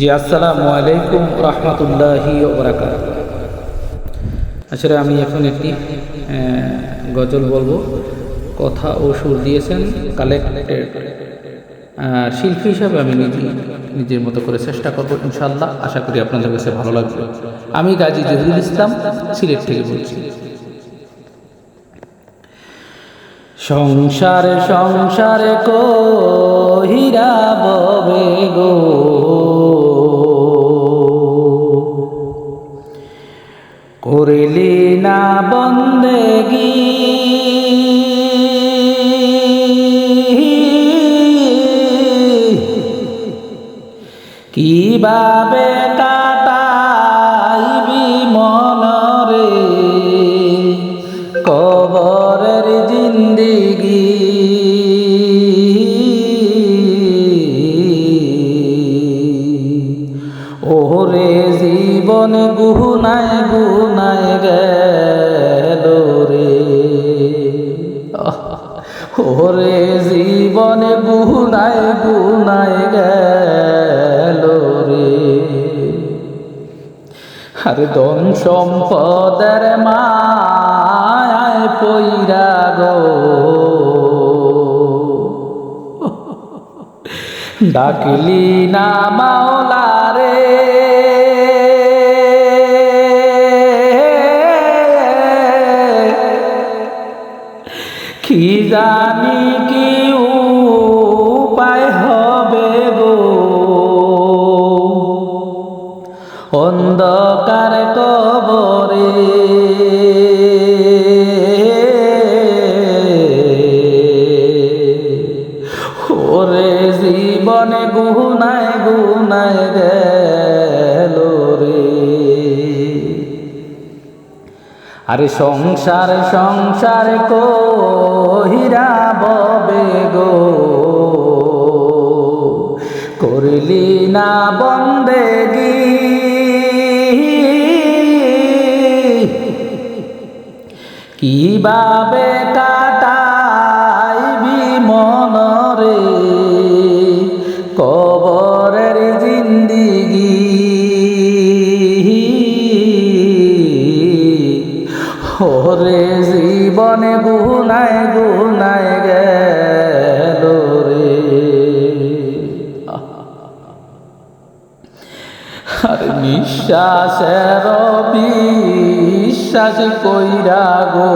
জি, আসসালামু আলাইকুম রহমতুল্লাহি আসলে আমি এখন একটি গজল বলব। কথা ও সুর দিয়েছেন কালেক্টেড শিল্পী হিসাবে আমি নিজে, নিজের মতো করে চেষ্টা করব ইনশাল্লাহ আশা করি আপনাদের কাছে ভালো লাগবে। আমি গাজী জহিরুল ইসলাম, সিলেট থেকে বলছি। সংসারে সংসারে কহিরা ববে গো। না বন্দেগি কীভাবে কাটাইবি মনরে? কবরের জিন্দিগি। ওরে জীবন গুনায় গুনায় গেল রে। ওরে জীবন গুনায় গুনায় গেল রে। আরে ধন সম্পদের মায় পইরা গো। ডাকলি না মাওলা রে। কি জানি কি উপায় হবে গো? অন্ধকার কবরে ওরে জীবনে গুনায় গুনায় আরে সংসার সংসার কহিরা ববে গো? ওরে জীবনে গুনায় গুনায় গেল রে। আর নিঃশ্বাসের বিশ্বাস কইরা গো।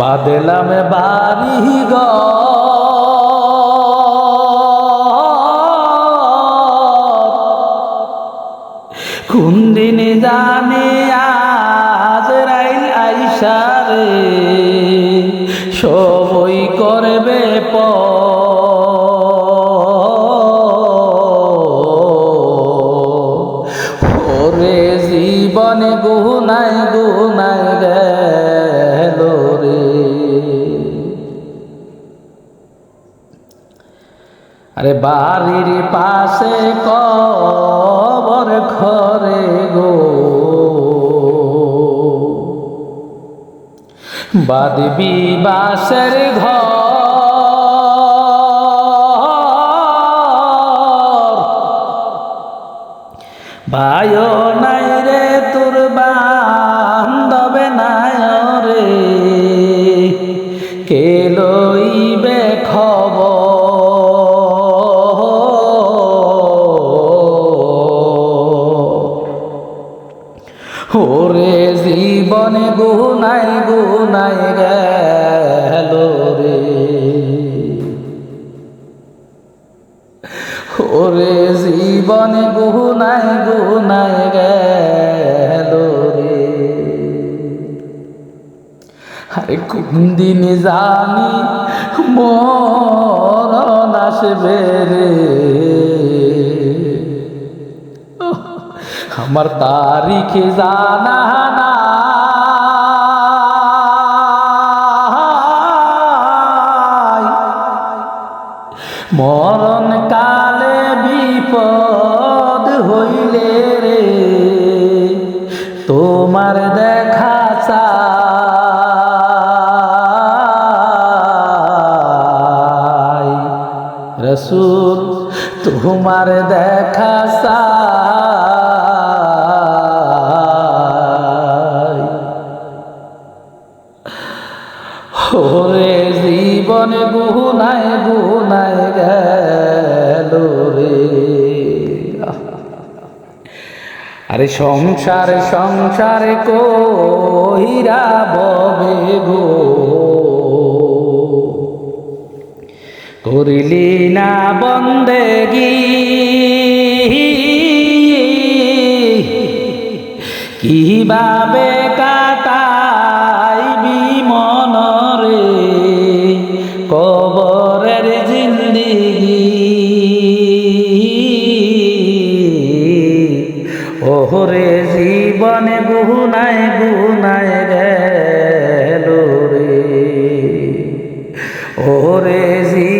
বাদলাম বাড়ি গো সবই করবে প জীবনে গুনায় গুনায় গেল রে। আরে বাড়ির পাশে কবর ঘরে বাদবি বাসের ঘর। ভাই নাই রে তোর বান্ধবে নাই রে কে লইবে খবর? ওরে জীবনে গুনাই গুনাই গেল রে ওরে জীবনে গুনাই গুনাই গেল রে। আরে কোন দিন জানি মরণ আসবে রে। আমার তারিখে জানা নাই রসুল, তোমার দেখা ওরে জীবন গুনায় গুনায় গেল রে। আরে সংসার সংসার কইরা ববে গো। করিলি না বন্দেগি কীভাবে কাটাইবি মনরে কবরের জিন্দিগি। ওহরে জীবনে গুনায় গুনায় গেল রে। ওরে জীবনে